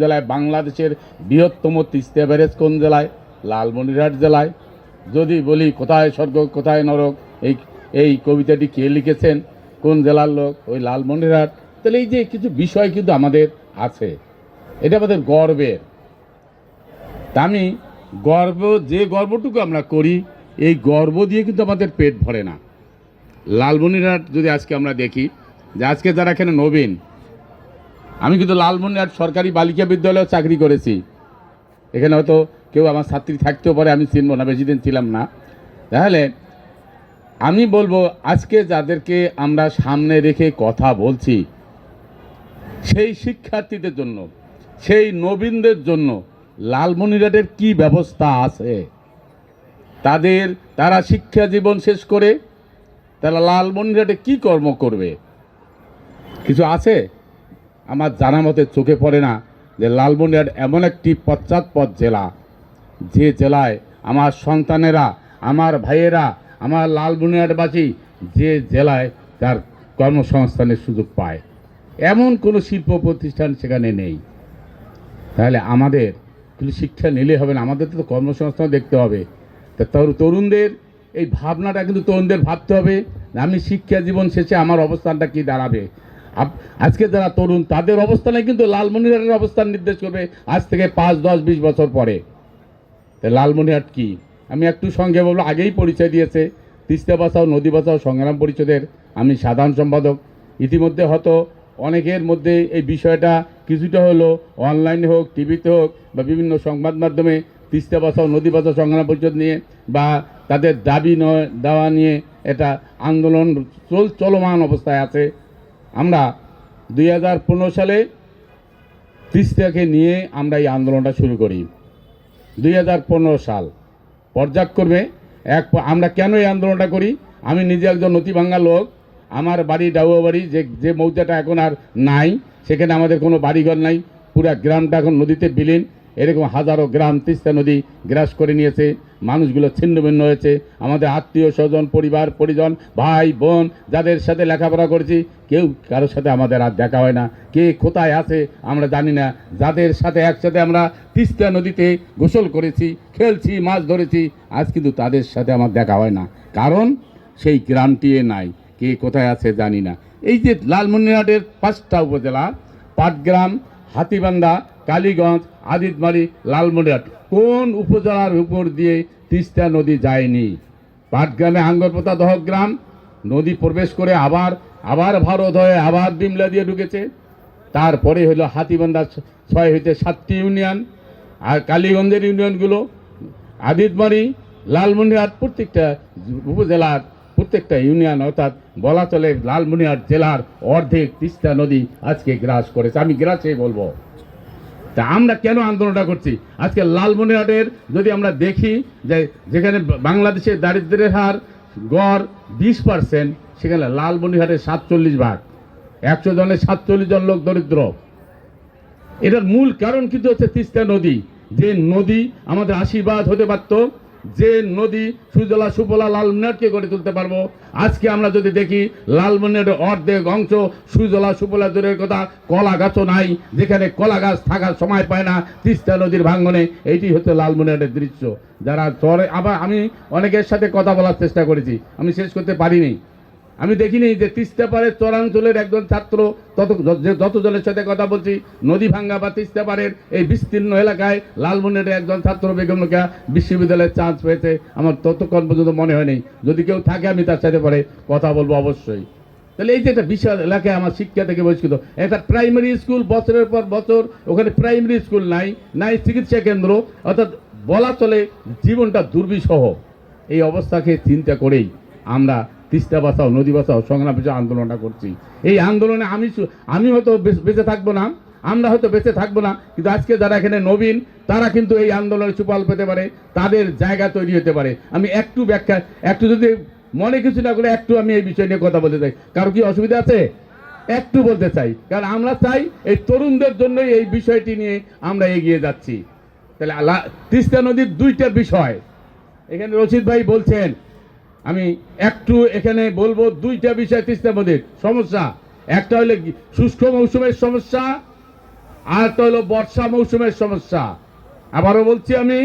জেলায় বাংলাদেশের বৃহত্তম তিস্তা ব্যারেজ কোন জেলায়? লালমনিরহাট জেলায়। যদি বলি কোথায় স্বর্গ, কোথায় নরক, এই এই কবিতাটি কে লিখেছেন? কোন জেলার লোক? ওই লালমনিরহাট। তাহলে এই যে কিছু বিষয় কিন্তু আমাদের আছে। এটা আমাদের গর্বের। আমি গর্ব, যে গর্বটুকু আমরা করি, এই গর্ব দিয়ে কিন্তু আমাদের পেট ভরে না। লালমনিরহাট যদি আজকে আমরা দেখি, যে আজকে যারা এখানে নবীন আমি কিন্তু লালমনিরহাট সরকারি বালিকা বিদ্যালয়ে চাকরি করেছি। এখানে হয়তো কেউ আমার ছাত্রী থাকতেও পারে, আমি চিনব না, বেশি দিন ছিলাম না। তাহলে আমি বলব, আজকে যাদেরকে আমরা সামনে রেখে কথা বলছি, সেই শিক্ষার্থীদের জন্য, সেই নবীনদের জন্য লালমনিরহাটের কি ব্যবস্থা আছে? তাদের, তারা শিক্ষা জীবন শেষ করে, তারা লালমনিরহাটে কি কর্ম করবে? কিছু আছে? আমার জানা মতে চোখে পড়ে না যে লালমনিরহাট এমন একটি পশ্চাৎপদ জেলা। যে জেলায় আমার সন্তানেরা, আমার ভাইয়েরা, আমার লালমনিরহাটবাসী যে জেলায় তার কর্মসংস্থানের সুযোগ পায়। এমন কোনো শিল্প প্রতিষ্ঠান সেখানে নেই। তাহলে আমাদের শুধু শিক্ষা নিলে হবে না। আমাদের তো কর্মসংস্থান দেখতে হবে। তা তরু- তরুণদের এই ভাবনাটা কিন্তু তরুণদের ভাবতে হবে আমি শিক্ষা জীবন শেষে আমার অবস্থানটা কি দাঁড়াবে? আজকে যারা তরুণ, তাদের অবস্থানে কিন্তু লালমনিরহাটের অবস্থান নির্দেশ করবে আজ থেকে পাঁচ, দশ, বিশ বছর পরে। তা লালমনিরহাট কি? আমি একটু সঙ্গে বলব, আগেই পরিচয় দিয়েছে, তিস্তা বাঁচাও নদী বাঁচাও সংগ্রাম পরিষদের আমি সাধারণ সম্পাদক। ইতিমধ্যে হয়তো অনেকের মধ্যে এই বিষয়টা কিছুটা হলো অনলাইনে হোক, টিভিতে হোক, বা বিভিন্ন সংবাদ মাধ্যমে তিস্তা বাঁচাও নদী বাঁচাও সংগ্রাম পরিষদ নিয়ে, বা তাদের দাবি নয়, দেওয়া নিয়ে এটা আন্দোলন চল চলমান অবস্থায় আছে। আমরা দুই হাজার পনেরো সালে তিস্তাকে নিয়ে আমরা এই আন্দোলনটা শুরু করি। দুই হাজার পনেরো সাল। পর্যায়ক্রমে এক আমরা কেন এই আন্দোলনটা করি? আমি নিজে একজন নথিভাঙ্গা লোক। আমার বাড়ি ডাউয়া বাড়ি যে যে মৌজাটা এখন আর নাই, সেখানে আমাদের কোনো বাড়িঘর নাই। পুরা গ্রামটা এখন নদীতে বিলীন। এরকম হাজারো গ্রাম তিস্তা নদী গ্রাস করে নিয়েছে, মানুষগুলো ছিন্ন ভিন্ন হয়েছে। আমাদের আত্মীয় স্বজন, পরিবার, পরিজন, ভাই, বোন, যাদের সাথে লেখাপড়া করেছি, কেউ কারোর সাথে আমাদের আর দেখা হয় না। কে কোথায় আছে আমরা জানি না। যাদের সাথে একসাথে আমরা তিস্তা নদীতে গোসল করেছি, খেলছি, মাছ ধরেছি, আজ কিন্তু তাদের সাথে আমার দেখা হয় না। কারণ সেই গ্রামটি নাই। কে কোথায় আছে জানি না। এই যে লালমনিরহাটের পাঁচটা উপজেলা, পাটগ্রাম, হাতিবান্ধা কালীগঞ্জ, আদিতমারি, লালমনিরহাট। কোন উপজেলার উপর দিয়ে তিস্তা নদী যায়নি? পাটগ্রামে আঙ্গরপোতা দহ গ্রাম নদী প্রবেশ করে আবার আবার ভারত হয়ে আবার বিমলা দিয়ে ঢুকেছে। তারপরে হলো হাতিবান্ধা ছয় হইতে সাতটি ইউনিয়ন, আর কালীগঞ্জের ইউনিয়নগুলো আদিতমারি, লালমনিরহাট প্রত্যেকটা উপজেলার প্রত্যেকটা ইউনিয়ন, অর্থাৎ বলা চলে লালমনিরহাট জেলার অর্ধেক তিস্তা নদী আজকে গ্রাস করেছে। আমি গ্রাসে বলব। তা আমরা কেন আন্দোলনটা করছি? আজকে লালমনিরহাটের যদি আমরা দেখি যে যেখানে বাংলাদেশের দারিদ্রের হার, গড় বিশ পার্সেন্ট সেখানে লালমনিরহাটের সাতচল্লিশ ভাগ। একশো জনের সাতচল্লিশ জন লোক দরিদ্র। এটার মূল কারণ কিন্তু হচ্ছে তিস্তা নদী। যে নদী আমাদের আশীর্বাদ হতে পারত যে নদী সুজলা সুফলা লালমনিরহাটকে গড়ে তুলতে পারব। আজকে আমরা যদি দেখি লালমনিরহাটের অর্ধেক অংশ সুজলা সুফলা দূরের কথা, কলা গাছও নাই, যেখানে কলা গাছ থাকার সময় পায় না, তিস্তা নদীর ভাঙ্গনে। এটি হচ্ছে লালমনিরহাটের দৃশ্য। যারা চরে আবার আমি অনেকের সাথে কথা বলার চেষ্টা করেছি, আমি শেষ করতে পারিনি। আমি দেখিনি যে তিস্তা পাড়ের চরাঞ্চলের একজন ছাত্র তত যতজনের সাথে কথা বলছি, নদী ভাঙ্গা বা তিস্তা পাড়ের এই বিস্তীর্ণ এলাকায় লালমনিরের একজন ছাত্র বেগমকা বিশ্ববিদ্যালয়ের চান্স পেয়েছে। আমার ততক্ষণ পর্যন্ত মনে হয়নি। যদি কেউ থাকে, আমি তার সাথে পরে কথা বলব অবশ্যই। তাহলে এই যে একটা বিশাল এলাকায় আমার শিক্ষা থেকে বহিষ্কৃত একটা প্রাইমারি স্কুল বছরের পর বছর, ওখানে প্রাইমারি স্কুল নাই নাই চিকিৎসা কেন্দ্র, অর্থাৎ বলা চলে জীবনটা দুর্বিষহ। এই অবস্থাকে চিন্তা করেই আমরা তিস্তা বাঁচাও, নদী বাঁচাও, সংগ্রাম বাঁচাও আন্দোলনটা করছি। এই আন্দোলনে আমি আমি হয়তো বেঁচ- থাকব না, আমরা হয়তো বেঁচে থাকব না, কিন্তু আজকে যারা এখানে নবীন, তারা কিন্তু এই আন্দোলনে সুফল পেতে পারে, তাদের জায়গা তৈরি হতে পারে। আমি একটু ব্যাখ্যা, একটু যদি মনে কিছু না করে একটু আমি এই বিষয় নিয়ে কথা বলতে চাই। কারও কি অসুবিধা আছে? একটু বলতে চাই, কারণ আমরা চাই এই তরুণদের জন্যই এই বিষয়টি নিয়ে আমরা এগিয়ে যাচ্ছি। তাহলে তিস্তা নদীর দুইটা বিষয়। এখানে রশিদ ভাই বলছেন আমি একটু এখানে বলব দুইটা বিষয় তিস্তা নদীর সমস্যা, একটা হলে শুষ্ক মৌসুমের সমস্যা, আর তো হলো বর্ষা মৌসুমের সমস্যা। আবারও বলছি আমি,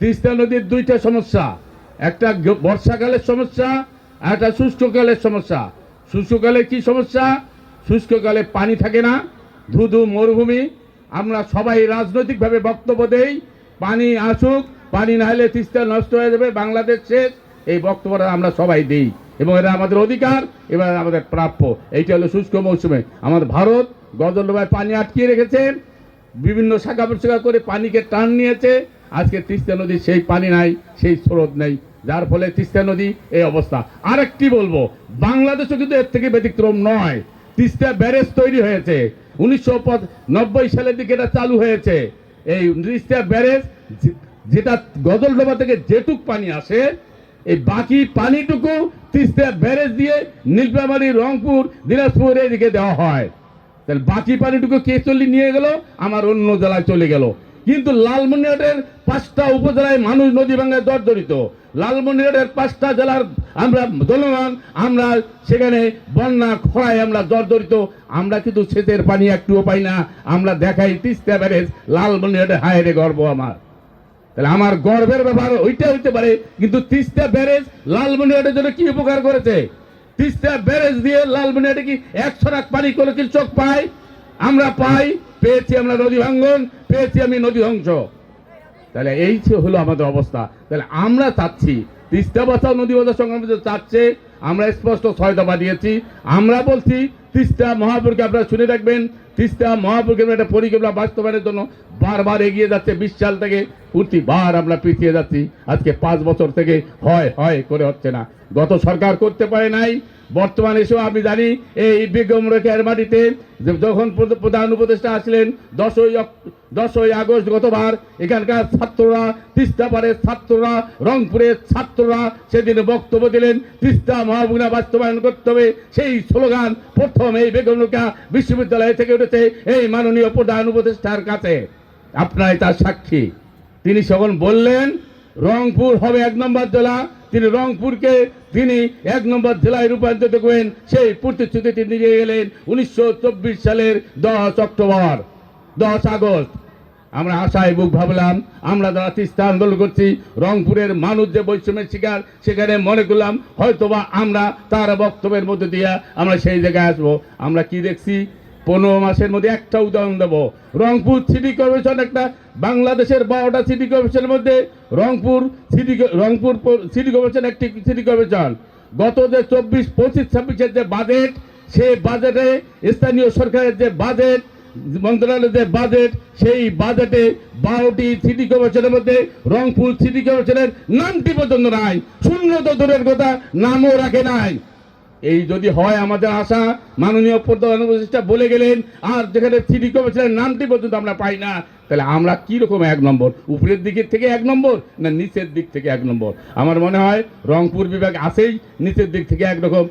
তিস্তা নদীর দুইটা সমস্যা, একটা বর্ষাকালের সমস্যা, আর একটা শুষ্ককালের সমস্যা। শুষ্ককালে কি সমস্যা? শুষ্ককালে পানি থাকে না, ধুধু মরুভূমি। আমরা সবাই রাজনৈতিকভাবে বক্তব্য দেই, পানি আসুক, পানি না হলে তিস্তা নষ্ট হয়ে যাবে, বাংলাদেশ শেষ। এই বক্তব্যটা আমরা সবাই দিই। এবং এটা আমাদের অধিকার, এবার আমাদের প্রাপ্য। এইটা হলো শুষ্ক মৌসুমে। আমাদের ভারত গজলডোবায় পানি আটকিয়ে রেখেছে, বিভিন্ন শাখা প্রশাখা করে পানিকে টান নিয়েছে। আজকে তিস্তা নদী সেই পানি নাই, সেই স্রোত নেই। যার ফলে তিস্তা নদী এই অবস্থা। আরেকটি বলব, বাংলাদেশও কিন্তু এর থেকে ব্যতিক্রম নয়। তিস্তা ব্যারেজ তৈরি হয়েছে। উনিশশো নব্বই সালের দিকে এটা চালু হয়েছে। এই তিস্তা ব্যারেজ যেটা গজলডোবা থেকে যেটুক পানি আসে এই বাকি পানিটুকু তিস্তা ব্যারেজ দিয়ে নীলফামারী, রংপুর, দিনাজপুর এদিকে দেওয়া হয়। তাহলে বাকি পানিটুকু কে চলে নিয়ে গেল? আমার অন্য জেলায় চলে গেল। কিন্তু লালমনিরহাটের পাঁচটা উপজেলায় মানুষ নদী ভাঙায় জর্জরিত লালমনিরহাটের পাঁচটা জেলার আমরা জনগণ আমরা সেখানে বন্যা, খরায় আমরা জর্জরিত আমরা কিন্তু সেচের পানি একটুও পাই না। আমরা দেখাই তিস্তা ব্যারেজ লালমনিরহাটে হায়রে গর্ব আমার। তাহলে আমার গর্বের ব্যাপার ওইটা হইতে পারে, কিন্তু তিস্তা ব্যারেজ লালমনিরহাটের জন্য কি উপকার করেছে? তিস্তা ব্যারেজ দিয়ে লালমনিরহাটে কি একশো লাখ পানি করে কি চোখ পাই আমরা পাই, পেয়েছি আমরা নদী ভাঙ্গন, পেয়েছি আমি নদী ধ্বংস। তাহলে এই হলো আমাদের অবস্থা। তাহলে আমরা চাচ্ছি, তিস্তা বাঁচাও, নদী বাঁচাও, সংগ্রাম চাচ্ছে। আমরা স্পষ্ট ছয় দফা দিয়েছি আমরা বলছি, তিস্তা মহাপুরকে আপনারা শুনে রাখবেন। তিস্তা মহাপুরকে একটা পরিকল্পনা বাস্তবায়নের জন্য বারবার এগিয়ে যাচ্ছে বিশ সাল থেকে। প্রতিবার আমরা পিছিয়ে যাচ্ছি। আজকে পাঁচ বছর থেকে হয় হয় করে হচ্ছে না। গত সরকার করতে পারে নাই বর্তমানে এসেও আমি জানি এই বেগম রেখার মাটিতে যখন প্রধান উপদেষ্টা আসলেন, দশই দশই আগস্ট গতবার, এখানকার ছাত্ররা, তিস্তা পাড়ের ছাত্ররা, রংপুরের ছাত্ররা সেদিন বক্তব্য দিলেন, তিস্তা মহাবুনা বাস্তবায়ন করতে হবে, সেই স্লোগান প্রথম এই বেগম রেখা বিশ্ববিদ্যালয় থেকে উঠেছে এই মাননীয় প্রধান উপদেষ্টার কাছে। আপনারাই তার সাক্ষী। তিনি তখন বললেন, রংপুর হবে এক নম্বর জেলা তিনি রংপুরকে তিনি এক নম্বর জেলায় রূপান্তরিত করেন, সেই প্রতিশ্রুতি তিনি নিয়ে গেলেন উনিশশো চব্বিশ সালের দশ অক্টোবর, দশ আগস্ট। আমরা আশায় বুক ভাবলাম, আমরা যারা তিস্তা আন্দোলন করছি, রংপুরের মানুষ যে বৈষম্যের শিকার, সেখানে মনে করলাম হয়তোবা আমরা তার বক্তব্যের মধ্যে দিয়ে আমরা সেই জায়গায় আসব। আমরা কি দেখছি? পনেরো মাসের মধ্যে একটা উদাহরণ দেবো। রংপুর সিটি কর্পোরেশন একটা, বাংলাদেশের বারোটা সিটি কর্পোরেশনের মধ্যে Rangpur city Rangpur city corporation একটি সিটি কর্পোরেশন। গত যে চব্বিশ, পঁচিশ, ছাব্বিশের যে বাজেট, সেই বাজেটে স্থানীয় সরকারের যে বাজেট, মন্ত্রণালয়ের যে বাজেট, সেই বাজেটে বারোটি সিটি কর্পোরেশনের মধ্যে রংপুর সিটি কর্পোরেশনের নামটি পর্যন্ত নাই। শূন্য তো দূরের কথা, নামও রাখে নাই। এই যদি হয় আমাদের আশা, মাননীয় প্রধান বলে গেলেন, আর যেখানে সিটি কর্পোরেশনের নামটি পর্যন্ত আমরা পাই না, তাহলে আমরা কি রকম এক নম্বর? উপরের দিকের থেকে এক নম্বর না নিচের দিক থেকে এক নম্বর? আমার মনে হয় রংপুর বিভাগ আসেই নিচের দিক থেকে একরকম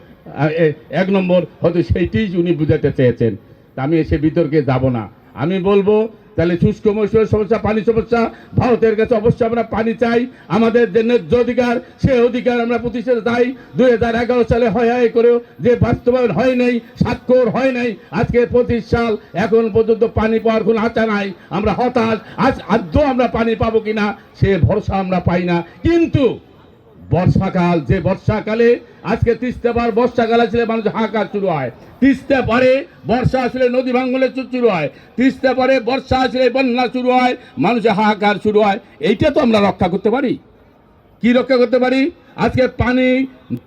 এক নম্বর, হয়তো সেইটিই উনি বুঝাতে চেয়েছেন। তা আমি এসে বিতর্কে যাব না। আমি বলব তাহলে শুষ্ক মৌসুমের সমস্যা, পানি সমস্যা, ভারতের কাছে অবশ্যই আমরা পানি চাই। আমাদের যে ন্যায্য অধিকার, সে অধিকার আমরা প্রতিষ্ঠা চাই। দুই হাজার এগারো সালে হয় হয় করেও যে বাস্তবায়ন হয় নাই, স্বাক্ষর হয় নাই, আজকে পঁচিশ সাল, এখন পর্যন্ত পানি পাওয়ার কোনো আশা নাই। আমরা হতাশ, আজ আদ্য আমরা পানি পাবো কিনা, সে ভরসা আমরা পাই না। কিন্তু বর্ষাকাল, যে বর্ষাকালে আজকে তিস্তা পার বর্ষাকাল আসলে মানুষ হাহাকার শুরু হয়। তিস্তা পারে বর্ষা আসলে নদী ভাঙ্গলে শুরু হয়। তিস্তা পারে বর্ষা আসলে বন্যা শুরু হয়, মানুষের হাহাকার শুরু হয়। এইটা তো আমরা রক্ষা করতে পারি। কি রক্ষা করতে পারি? আজকে পানি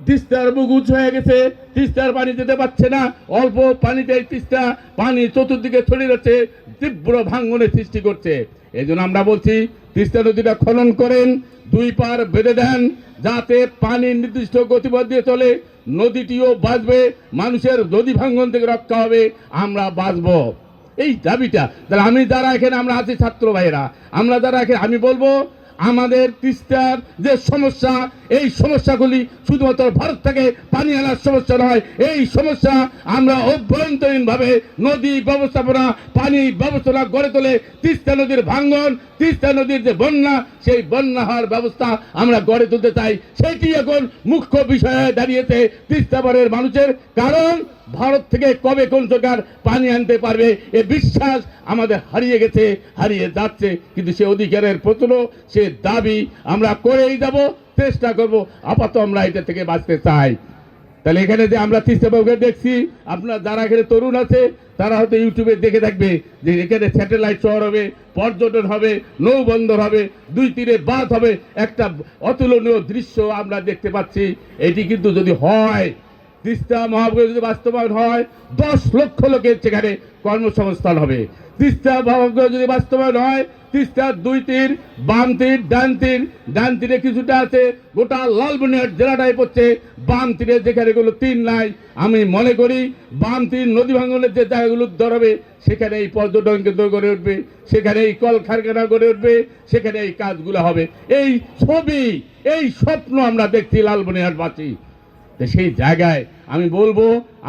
তিস্তার উঁচু হয়ে গেছে, তিস্তার পানি যেতে পারছে না। অল্প পানিতে তিস্তা পানি চতুর্দিকে ছড়িয়ে যাচ্ছে, তীব্র ভাঙ্গনের সৃষ্টি করছে। এই আমরা বলছি, তিস্তা নদীটা খনন করেন, দুই পার বেঁধে দেন, যাতে পানি নির্দিষ্ট গতিপথ দিয়ে চলে, নদীটিও বাঁচবে, মানুষের নদী ভাঙ্গন থেকে রক্ষা হবে, আমরা বাঁচব। এই দাবিটা। তাহলে আমি যারা এখানে, আমরা আছি ছাত্র ভাইয়েরা, আমরা যারা এখানে, আমি বলব আমাদের তিস্তার যে সমস্যা, এই সমস্যাগুলি শুধুমাত্র ভারত থেকে পানি আনার সমস্যা নয়, এই সমস্যা আমরা অভ্যন্তরীণভাবে নদী ব্যবস্থাপনা, পানি ব্যবস্থাপনা গড়ে তোলে। তিস্তা নদীর ভাঙ্গন, তিস্তা নদীর যে বন্যা, সেই বন্যা হওয়ার ব্যবস্থা আমরা গড়ে তুলতে চাই। সেটি এখন মুখ্য বিষয়ে দাঁড়িয়েছে তিস্তাপাড়ের মানুষের। কারণ ভারত থেকে কবে কোন সরকার পানি আনতে পারবে, এ বিশ্বাস আমাদের হারিয়ে গেছে, হারিয়ে যাচ্ছে, কিন্তু সে অধিকারের প্রশ্ন সে দাবি আমরা করেই যাব, চেষ্টা করব, আপাতত আমরা এটা থেকে বাঁচতে চাই। তাহলে এখানে যে আমরা তিস্তাবাবুকে দেখছি, আপনার যারা এখানে তরুণ আছে, তারা হয়তো ইউটিউবে দেখে থাকবে যে এখানে স্যাটেলাইট শহর হবে, পর্যটন হবে, নৌবন্দর হবে, দুই তীরে বাঁধ হবে, একটা অতুলনীয় দৃশ্য আমরা দেখতে পাচ্ছি। এটি কিন্তু যদি হয় তিস্তা মহাপ্রভু যদি বাস্তবায়ন হয়, দশ লক্ষ লোকের সেখানে কর্মসংস্থান হবে। তিস্তা মহাপ্রভু যদি বাস্তবায়ন হয় তিস্তার দুই তীর, বাম তীর, ডান তীর, ডান তীরে কিছুটা আছে, গোটা লালমনিরহাট জেলাটাই পড়ছে, বাম তীরে যেখানে গুলো তীর নাই। আমি মনে করি বাম তীর নদী ভাঙনের যে জায়গাগুলো উদ্ধার হবে সেখানে এই পর্যটন কেন্দ্র গড়ে উঠবে সেখানে এই কলকারখানা গড়ে উঠবে সেখানে এই কাজগুলো হবে। এই ছবি, এই স্বপ্ন আমরা দেখছি লালমনিরহাটবাসী। তো সেই জায়গায় আমি বলব,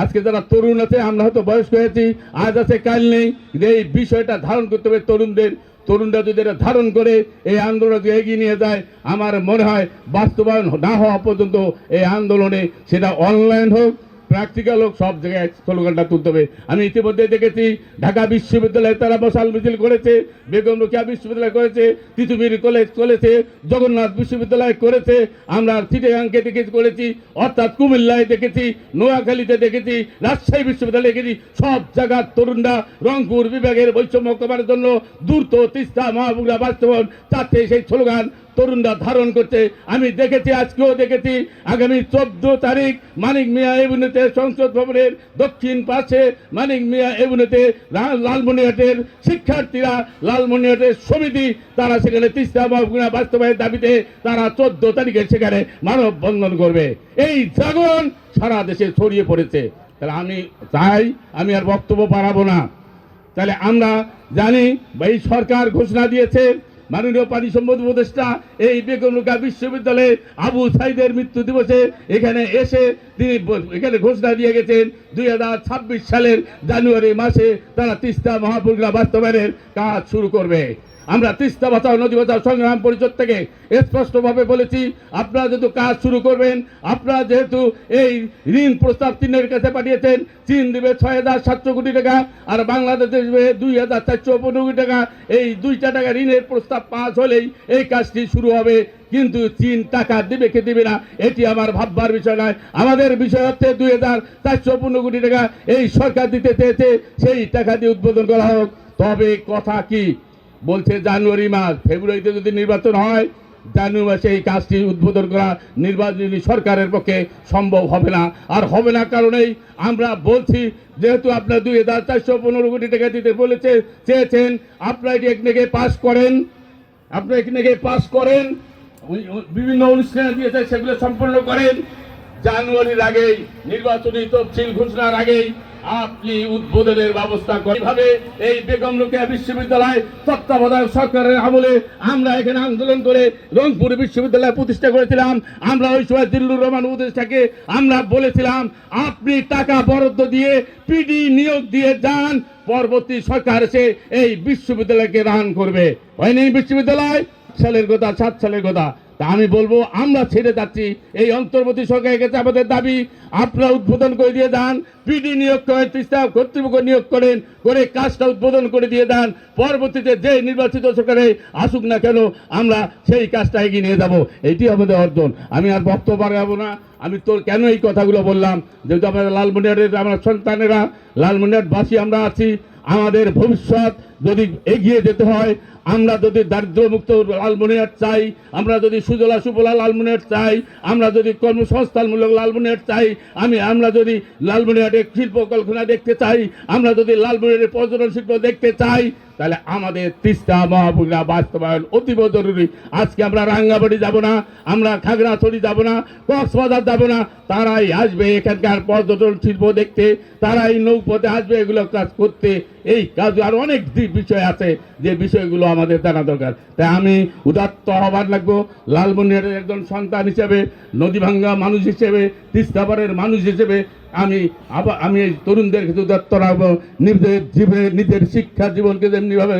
আজকে যারা তরুণ আছে, আমরা হয়তো বয়স্ক হয়েছি, আজ আছে, কাল নেই এই বিষয়টা ধারণ করতে হবে তরুণদের। তরুণরা যদি এটা ধারণ করে, এই আন্দোলনকে এগিয়ে নিয়ে যায়, আমার মনে হয় বাস্তবায়ন না হওয়া পর্যন্ত এই আন্দোলনে সেটা অনলাইন হোক প্র্যাকটিক্যাল হোক, সব জায়গায় স্লোগানটা তুলতে হবে। আমি ইতিমধ্যে দেখেছি, ঢাকা বিশ্ববিদ্যালয়ে তারা বসাল মিছিল করেছে, বেগম রোকেয়া বিশ্ববিদ্যালয় করেছে, তিতুমির কলেজ করেছে, জগন্নাথ বিশ্ববিদ্যালয় করেছে, আমরা চিটাগাংকে দেখেছি, করেছি, অর্থাৎ কুমিল্লায় দেখেছি, নোয়াখালীতে দেখেছি, রাজশাহী বিশ্ববিদ্যালয়ে দেখেছি, সব জায়গার তরুণরা রংপুর বিভাগের বৈষম্য কমার জন্য দ্রুত তিস্তা মহাবুগরা বাস্তবন চাচ্ছে সেই স্লোগান তরুণরা ধারণ করছে। আমি দেখেছি, আজকেও দেখেছি, আগামী চোদ্দ তারিখ মানিক মিয়া এভিনিউতে সংসদ ভবনের দক্ষিণ পাশে মানিক মিয়া এভিনিউতে লা- লালমনিরহাটের শিক্ষার্থীরা, লালমনিরহাটের সমিতি, তারা সেখানে তিস্তা মহকুমা বাস্তবায়নের দাবিতে তারা চোদ্দ তারিখে সেখানে মানববন্ধন করবে। এই জাগরণ সারা দেশে ছড়িয়ে পড়েছে। তাহলে আমি চাই, আমি আর বক্তব্য পারাবো না। তাহলে আমরা জানি, এই সরকার ঘোষণা দিয়েছে মাননীয় পানি সম্পদ উপদেষ্টা এই বেগমরুকা বিশ্ববিদ্যালয়ে আবু সাইদের মৃত্যু দিবসে এখানে এসে তিনি এখানে ঘোষণা দিয়ে গেছেন, দুই হাজার ছাব্বিশ সালের জানুয়ারি মাসে তারা তিস্তা মহাপুরগুলা বাস্তবায়নের কাজ শুরু করবে। আমরা তিস্তা বাঁচাও নদী বাঁচাও সংগ্রাম পরিষদ থেকে স্পষ্টভাবে বলেছি, আপনারা যেহেতু কাজ শুরু করবেন, আপনারা যেহেতু এই ঋণ প্রস্তাব চীনের কাছে পাঠিয়েছেন, চীন দেবে ছয় হাজার সাতশো কোটি টাকা, আর বাংলাদেশ দেবে দুই হাজার চারশো পনেরো কোটি টাকা, এই দুইটা টাকা ঋণের প্রস্তাব পাস হলেই এই কাজটি শুরু হবে। কিন্তু চীন টাকা দেবে কে দেবে না, এটি আমার ভাববার বিষয় নয়। আমাদের বিষয় হচ্ছে দুই হাজার চারশো পনেরো কোটি টাকা, এই সরকার দিতে চেয়েছে, সেই টাকা দিয়ে উদ্বোধন করা হোক। তবে কথা কি? বলছে জানুয়ারি মাস, ফেব্রুয়ারিতে যদি নির্বাচন হয়, জানুয়ারি মাসে এই কাজটি উদ্বোধন করা নির্বাচনী সরকারের পক্ষে সম্ভব হবে না। আর হবে না কারণেই আমরা বলছি, যেহেতু আপনার দুই হাজার চারশো পনেরো কোটি টাকা দিতে বলেছে, চেয়েছেন, আপনারা এটি এখানে পাস করেন, আপনারা এখানে পাস করেন বিভিন্ন অনুষ্ঠানে দিয়েছে সেগুলো সম্পন্ন করেন। জানুয়ারির আগেই, নির্বাচনী তফসিল ঘোষণার আগেই আপনি উদ্বোধনের ব্যবস্থা করেন। এভাবে এই বেগম রোকেয়া বিশ্ববিদ্যালয় তত্ত্বাবধায়ক সরকারের আমলে আমরা এখানে আন্দোলন করে রংপুর বিশ্ববিদ্যালয় প্রতিষ্ঠা করেছিলাম। আমরা ওই সময় দিল্লুর রহমান উপদেষ্টাকে আমরা বলেছিলাম, আপনি টাকা বরাদ্দ দিয়ে পিডি নিয়োগ দিয়ে যান, পরবর্তী সরকার এসে এই বিশ্ববিদ্যালয়কে রান করবে। হয়নি বিশ্ববিদ্যালয়? সালের কথা, সাত সালের কথা। আমি বলব, আমরা ছেড়ে যাচ্ছি। এই অন্তর্বর্তী সরকারের কাছে আমাদের দাবি, আপনারা উদ্বোধন করে দিয়ে দেন পিডি নিয়োগ করেন তিস্তা কর্তৃপক্ষ নিয়োগ করেন, করে কাজটা উদ্বোধন করে দিয়ে দেন পরবর্তীতে যে নির্বাচিত সরকারে আসুক না কেন, আমরা সেই কাজটা এগিয়ে নিয়ে যাব। এটি আমাদের অর্জন। আমি আর বক্তব্য বাড়াবো না। আমি তোর কেন এই কথাগুলো বললাম? যেহেতু আমরা লালমনিহাটের আমরা সন্তানেরা লালমনিহাটবাসী আমরা আছি। আমাদের ভবিষ্যৎ যদি এগিয়ে যেতে হয়, আমরা যদি দারিদ্র্যমুক্ত লালমনিহাট চাই, আমরা যদি সুজলা সুফলা লালমনিহাট চাই, আমরা যদি কর্মসংস্থানমূলক লালমনিহাট চাই, আমি, আমরা যদি লালমনিহাটে শিল্প কলকারখানা দেখতে চাই, আমরা যদি লালমনিহাটের পর্যটন শিল্প দেখতে চাই, তাহলে আমাদের তিস্তা মহাপুরা বাস্তবায়ন অতীব জরুরি। আজকে আমরা রাঙ্গাবাড়ি যাব না, আমরা খাগড়াছড়ি যাব না, কক্সবাজার যাব না, তারাই আসবে এখানকার পর্যটন শিল্প দেখতে, তারাই নৌপথে আসবে, এগুলো কাজ করতে। এই কাজ আর অনেক বিষয় আছে যে বিষয়গুলো আমাদের জানা দরকার। তাই আমি উদাত্ত হবার লাগবো লালমনিহারের একজন সন্তান হিসেবে নদী ভাঙ্গা মানুষ হিসেবে তিস্তাপাড়ের মানুষ হিসেবে আমি আবার আমি এই তরুণদের কিছু দত্ত রাখব, নিজের জীবনে, নিজের শিক্ষা জীবনকে যেমনিভাবে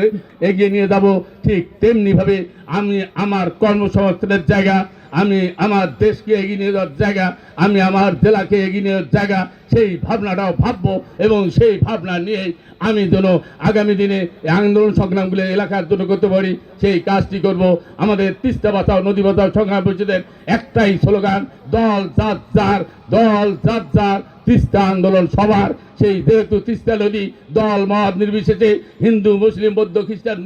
এগিয়ে নিয়ে যাব, ঠিক তেমনিভাবে আমি আমার কর্মসংস্থানের জায়গা আমি আমার দেশকে এগিয়ে নিয়ে যাওয়ার জায়গা, আমি আমার জেলাকে এগিয়ে নিয়ে যাওয়ার জায়গা, সেই ভাবনাটাও ভাববো এবং সেই ভাবনা নিয়েই আমি যেন আগামী দিনে আন্দোলন সংগ্রামগুলো এলাকার জন্য করতে পারি, সেই কাজটি করব। আমাদের তিস্তা বাঁচাও, নদী বাঁচাও সংগ্রাম পরিষদের একটাই স্লোগান, দল, জাত যার দল, জাত যার তিস্তা আন্দোলন সবার সেই যেহেতু তিস্তা নদী দল, মত নির্বিশেষে হিন্দু, মুসলিম, বৌদ্ধ, খ্রিস্টান,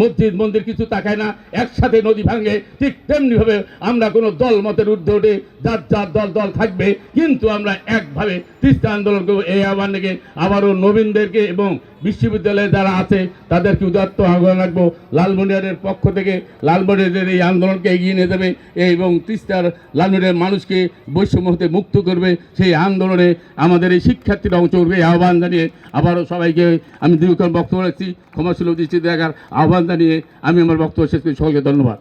মসজিদ, মন্দির কিছু তাকায় না, একসাথে নদী ভাঙে, ঠিক তেমনিভাবে আমরা কোনো দল, মতের ঊর্ধ্বে উঠে যার যার দল দল থাকবে, কিন্তু আমরা একভাবে তিস্তা আন্দোলন করব এই আহ্বান আবারও নবীনদেরকে এবং বিশ্ববিদ্যালয়ে যারা আছে, তাদেরকে উদাত্ত আহ্বান রাখব। লালমনিয়ারের পক্ষ থেকে লালমনিয়ারের এই আন্দোলনকে এগিয়ে নিয়ে যাবে এবং তিস্তার লালমনিয়ারের মানুষকে বৈষম্য হতে মুক্ত করবে। সেই আন্দোলনে আমাদের এই শিক্ষার্থীরা অংশ করবে এই আহ্বান জানিয়ে আবারও সবাইকে আমি দীর্ঘক্ষণ বক্তব্য রাখছি। ক্ষমাশীল দৃষ্টি দেখার আহ্বান জানিয়ে আমি আমার বক্তব্য শেষ করি সকলকে ধন্যবাদ।